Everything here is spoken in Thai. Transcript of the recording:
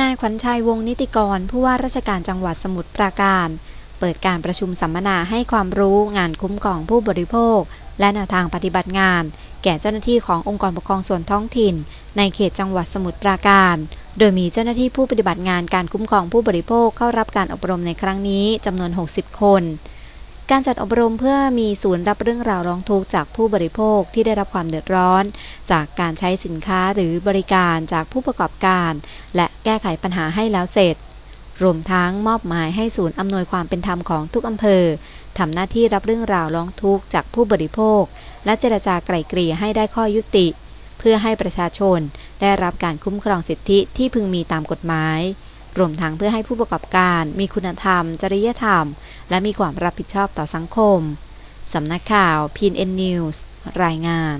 นายขวัญชัยวงศ์นิติกร ผู้ว่าราชการจังหวัดสมุทรปราการ เปิดการประชุมสัมมนาให้ความรู้งานคุ้มครองผู้บริโภค และแนวทางปฏิบัติงาน แก่เจ้าหน้าที่ขององค์กรปกครองส่วนท้องถิ่น ในเขตจังหวัดสมุทรปราการ โดยมีเจ้าหน้าที่ผู้ปฏิบัติงานการคุ้มครองผู้บริโภคเข้ารับการอบรมในครั้งนี้จำนวน 60 คน การจัดอบรมเพื่อมีศูนย์รับเรื่องราวร้องทุกข์จากผู้บริโภคที่ได้รับความเดือดร้อน จากการใช้สินค้าหรือบริการจากผู้ประกอบการ และแก้ไขปัญหาให้แล้วเสร็จ รวมทั้งมอบหมายให้ศูนย์อำนวยความเป็นธรรมของทุกอำเภอทำหน้าที่รับเรื่องราวร้องทุกข์จากผู้บริโภค และเจรจาไกล่เกลี่ยให้ได้ข้อยุติ เพื่อให้ประชาชนได้รับการคุ้มครองสิทธิที่พึงมีตามกฎหมายรวมทั้งเพื่อให้ผู้ประกอบการมีคุณธรรม จริยธรรม และมีความรับผิดชอบต่อสังคม สำนักข่าว PNN News รายงาน